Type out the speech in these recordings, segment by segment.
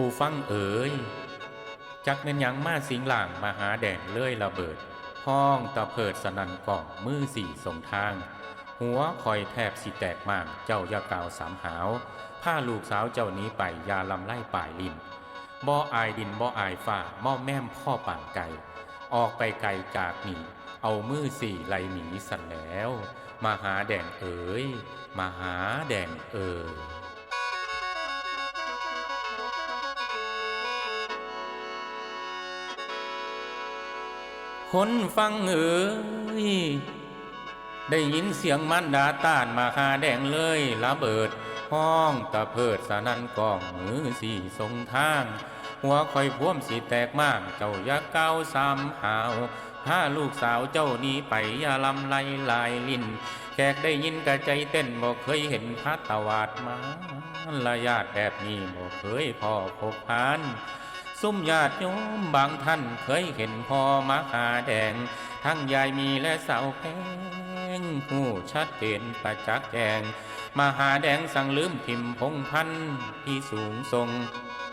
ผู้ฟังเอ๋ยจักเป็นหยังมาสิงหล่างมาหาแดงเลื่อยระเบิดห้องตะเพิดสนันกล่องมือสี่สงทาง หัวคอยแทบสิแตกมากเจ้ายากาวสามหาวผ้าลูกสาวเจ้านี้ไปยาลำไล่ป่ายลินบ่อายดินบ่อายฝ่าม่อแม่มพ่อป่างไก่ ออกไปไกลจากหนีเอามือสี่ไหลหนีสันแล้ว มาหาแดงเอ๋ยมาหาแดงเอ๋ย คนฟังเอ๋ยได้ยินเสียงมันดาต้านมาหาแดงเลยระเบิด ห้องตะเพิดสนันกองมือสี่ทรงทาง หัวคอยพ่วมสีแตกมากเจ้าอย่าก้าวซ้ำหาวถ้าลูกสาวเจ้านี้ไปอย่าลำไลลายลินแขกได้ยินกระใจเต้นบอกเคยเห็นพัดตวาดมาละญาติแบบนี้บอกเคยพ่อพบพาน ซุ่มญาติโยมบางท่านเคยเห็นพ่อมาหาแดง ทั้งยายมีและสาวแพงหูชัดเจนประจักษ์แจงมาหาแดงสั่งลืมพิมพ์พงพันธ์ที่สูงทรง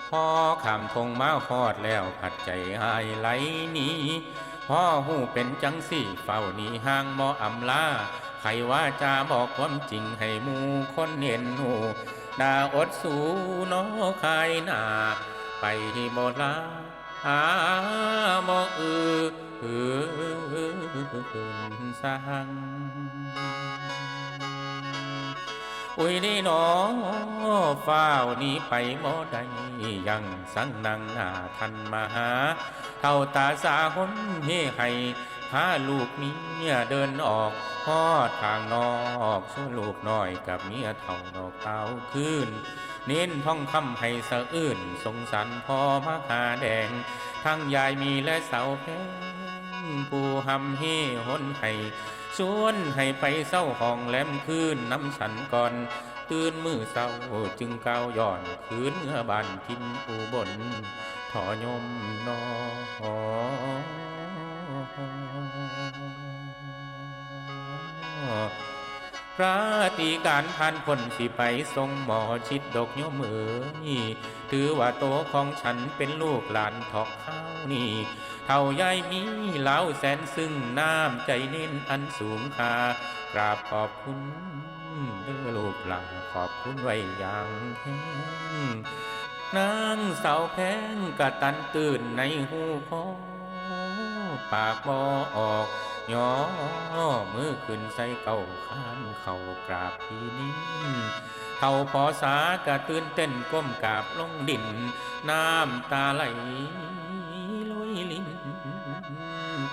พ่อขามทงมาฮอดแล้วผัดใจหายไหลหนี้พ่อหูเป็นจังสี่เฝ้าหนีห่างบ่อำลาใครว่าจะบอกความจริงให้หมูคนเห็นหูดาอดสูนอคายหนา ไปบ่ลาหาบ่อืออือสังอุ้ยนี่หนอฝ้าวนี้ไปบ่ได้ยังสังนังหน้าทันมาหา เท่าตาสาหนเฮให้พาลูกเมียเดินออกพอดทางนอกส่วนลูกน้อยกับเมียเท่าดอกเต้าขึ้น เน้นท่องคำให้สะอื้นสงสารพ่อมาหาแดง ทั้งยายมีและเสาแพงผู้หำเฮหนให้ชวนให้ไปเศร้าห้องแหลมคืนน้ำฉันก่อน ตื่นมือเศร้าจึงก้าวย่อนคืนเมื่อบานทินอุบลถอยมนอ พระตีการผ่านพ้นสิไปทรงหมอชิดดกโยมเอ๋ยถือว่าโตของฉันเป็นลูกหลานทอกข้าวนี่เท่ายายมีเล้าแสนซึ่งน้ำใจเน้นอันสูงค่ากราบขอบคุณเด้อลูกหลานขอบคุณไว้อย่างแท้งนางสาวแพงกะตันตื่นในหูพอปากบอออก ย่อมือขึ้นใส่เก่าข้านเข่ากราบพี่นิ้เท่าพอสากะตื่นเต้นก้มกราบลงดิน น้ำตาไหลลุยลิ้น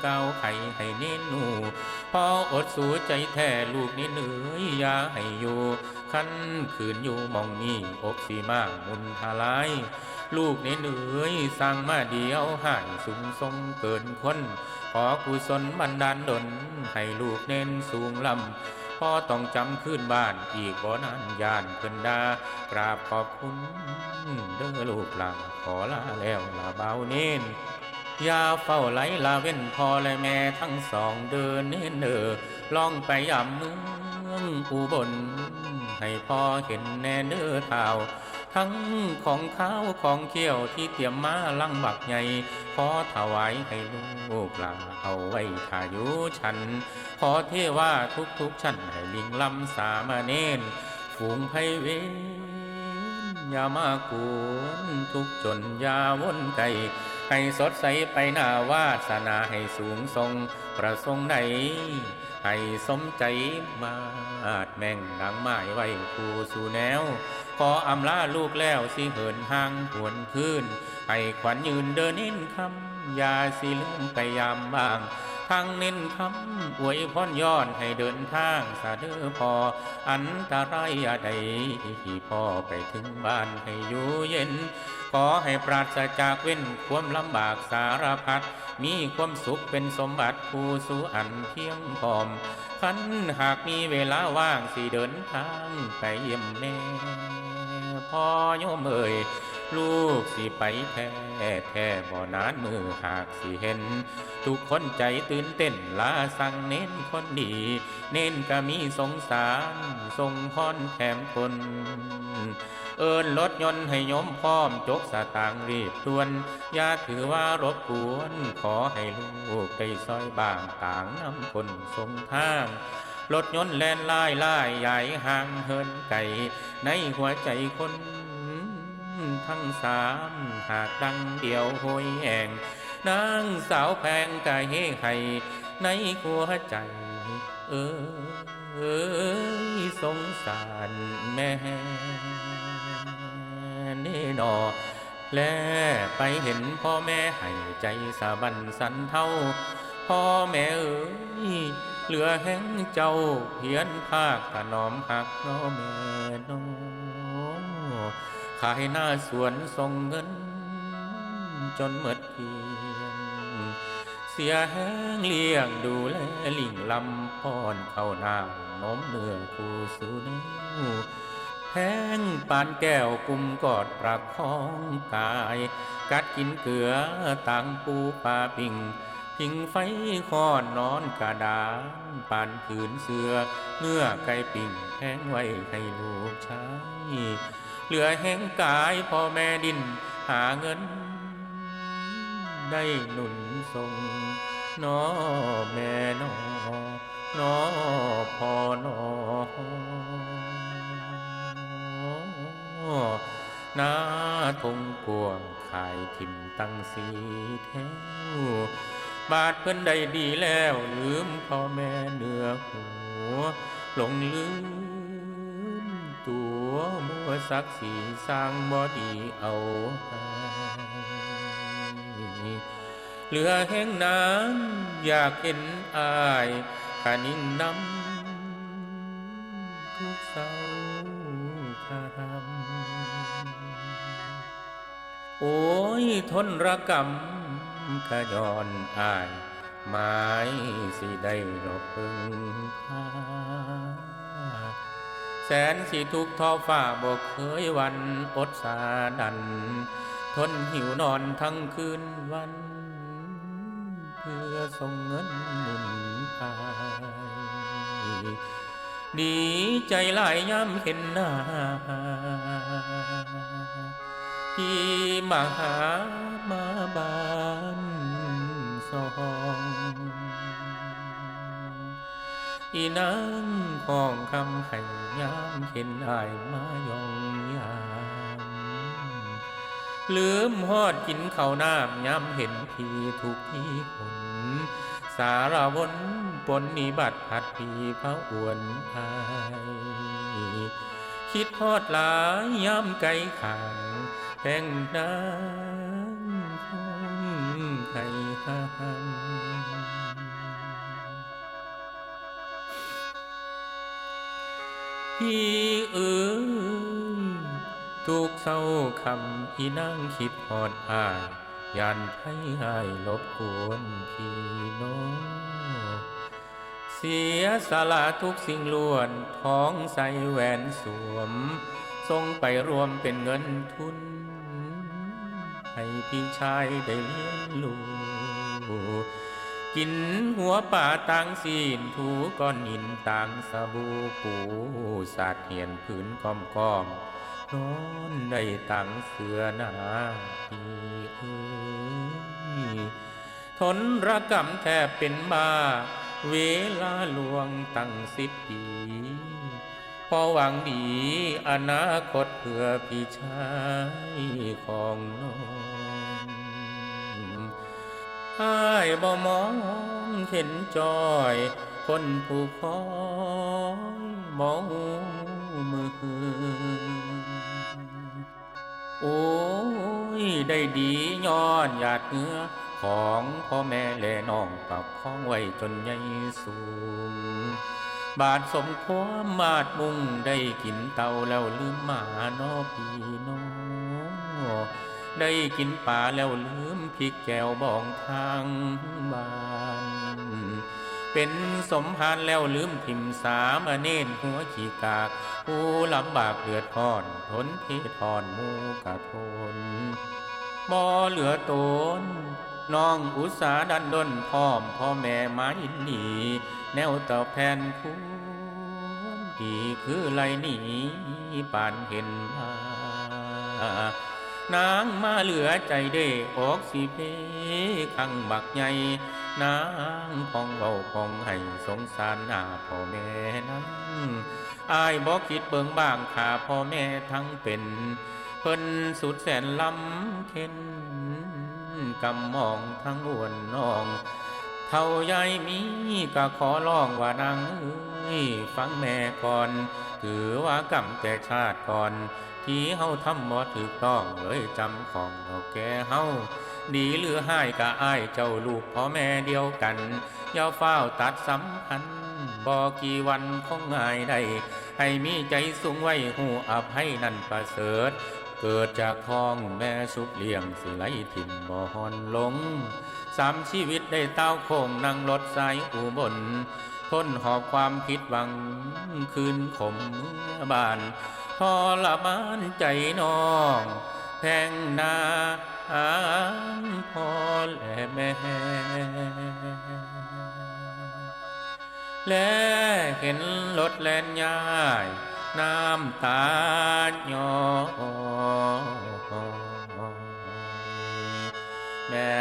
เก้าวไข่ให้เน้นหนูพออดสูใจแท้ลูกนี่เหนื่อยอย่าให้อยู่คันขืนอยู่มองนี้อกสีมากมุนทลาย ลูกนี่เหนื่อยสร้างมาเดียวหายสูงทรงเกินคน ขอกุศลบันดาลดลให้ลูกเน้นสูงลำพ่อต้องจำขึ้นบ้านอีกบ่นานยานเพิ่นดากราบขอบคุณเด้อลูกหลาขอลาแล้วลาเบาเน้นยาเฝ้าไหลลาเว้นพ่อและแม่ทั้งสองเดินเน้นเด้อล่องไปยามเมืองอุบลให้พ่อเห็นแน่เด้อเท้า ทั้งของข้าวของเคี่ยวที่เตรียมมาลังบักใหญ่ขอถวายให้ลูกหลาเอาไว้ถ้ายู่ฉัน ขอเทว่าทุกทุกชั้นให้ลิงลำสามเณรฝูงไพเวนอย่ามากวนทุกจนอยาวนไกลให้สดใสไปหน้าวาสนาให้สูงทรงประสงค์ใดให้สมใจมาดแม่งดังไม้ไว้คู่สู่แนว ขออำลาลูกแล้วสิเหินห่างหวนคืนให้ขวัญยืนเดินน้นคำอย่าสิลืมไปยามบ้างทางเน้นคำอวยพรย้อนให้เดินทางสะเด้อพอ อันตรายอย่าใดพ่อไปถึงบ้านให้อยู่เย็น ขอให้ปราศจากเว้นความลำบากสารพัดมีความสุขเป็นสมบัติผู้สู่อันเพียงพร้อมคันหากมีเวลาว่างสิเดินทางไปเยี่ยมแม่ พ่อโยมเอ่ยลูกสิไปแท้แท้บ่นานมือหากสิเห็น ทุกคนใจตื่นเต้นลาสั่งเน้นคนดี เน้นก็มีสงสารทรงพรแถมคน เอินรถยนต์ให้ยมพร้อมจกสตางรีบด่วนอย่าถือว่ารบกวน ขอให้ลูกได้ซอยบางต่างนำคนทรงทาง รถยนต์แล่นไล่ไล่ใหญ่ห่างเฮินไก่ในหัวใจคนทั้งสามหากดังเดียวโหยแหงนางสาวแพงกายเฮไห้ในหัวใจ เออเอยสงสารแม่เน่นอและไปเห็นพ่อแม่ให้ใจสะบันสันเท่า พ่อแม่เอ๋ยเหลือแห่งเจ้าเพียนภาคถนอมหักน้อแม่น้อขายหน้าสวนส่งเงิน จนหมดเพียง เสียแห้งเลี้ยงดูแลลิงลำป้อนเข้าหน้าน้มเนื้อคูสูเนวแห้งปานแก้วกุมกอดประคองกาย กัดกินเกลือต่างปูปลาปิง พิงไฟคอนนอนกระดานปานผืนเสือเนื้อไก่ปิ่งแห้งไว้ให้ลูกชายเหลือแห้งกายพ่อแม่ดินหาเงิน ได้หนุนทรงนอแม่นอนอพ่อน้อนาทงกวงขายทิมตั้งสีแถว บาดเพิ่นได้ดีแล้วลืมพ่อแม่เหนือหัวหลงลืมตัวมัวสักสีสร้างบ่ดีเอาให้เหลือแห่งน้ำอยากเห็นอายขานิ่งน้ำทุกเศร้าคำโอ้ยทนระกำ ขย้อนอายหมายสิได้รบพึ่งพาแสนสิทุกท้อฟ้าบอกเคยวันอดสาดัน ทนหิวนอนทั้งคืนวัน เพื่อส่งเงินหมุนไปดีใจหลายย้ำเห็นหน้า ที่มาหามาบ้านสองอีนางของคำให้ยามเห็นอายมายองยามลืมฮอดกินข้าวน้ำยามเห็นพี่ทุกที่คนสารวนปนนิบัติผัดพี่พระอวนอาย คิดฮอดหลายยามไกลขาง แห่งนางคงไห้หันพี่เอ๋ยทุกเศร้าคำพี่นั่งคิดหอดอายยันให้หายลบกวนพี่น้องเสียสละทุกสิ่งล้วนท้องใสแหวนสวม ทรงไปรวมเป็นเงินทุน ให้พี่ชายได้เลี้ยงลูกกินหัวป่าต่างสีนถูก้อนหินต่างสบู่ปูสาดเหียนผืนกอมกอมนอนได้ตังเสือนาพี่เอ้ยทนระกำแทบเป็นบ้าเวลาลวงตั้งสิบปี พอหวังดีอนาคตเพื่อพี่ชายของน้องอายบ่มองเห็นจอย คนผู้คอยมองมือโอ้ยได้ดีย้อนหยาดเหงื่อของพ่อแม่และน้องปรับของไว้จนใหญ่สูง บาทสมความมาดมุ่งได้กินเต่าแล้วลืมหมาน้อพี่น้องได้กินป่าแล้วลืมพริกแก้วบองทางบ้าน เป็นสมภารแล้วลืมทิมสามเนนหัวขี้กาก ผู้ลำบากเดือดร้อนทนเพทอนมูกะทนบ่เหลือตน น้องอุตสาดันดนพร้อมพ่อแม่มายินดีแนวตอบแทนคุณดีคือไรหนีปานเห็นมานางมาเหลือใจเด้ออกสิเพขังบักใหญ่นางพองเบาพองให้สงสารหน้าพ่อแม่นั้นอายบอกคิดเบิ่งบ้างขาพ่อแม่ทั้งเป็น เพิ่นสุดแสนลำเข็น กำมองทั้งอ้วนนอง เท่าใหญ่มีก็ขอร้องว่านางเอ้ยฟังแม่ก่อน ถือว่ากรรมแต่ชาติก่อน ที่เฮาทำบ่ถูกต้องเลยจำของเราแก่เฮาดีหรือให้กะอ้ายเจ้าลูกพ่อแม่เดียวกันอย่าเฝ้าตัดสัมพันธ์บ่กี่วันคงง่ายได้ให้มีใจสูงไว้หูอภัยนั่นประเสริฐ เกิดจากท้องแม่สุกเลี้ยงสิไหลถิ่มบ่ฮอนลงสามชีวิตได้เต้าโคงนั่งรถสายอุบลทนหอบความผิดหวังคืนขมเมื่อบานทรมานใจน้องแพงนาหาพ่อและแม่ และเห็นรถแล่นย้าย น้ำตาย้อยแม่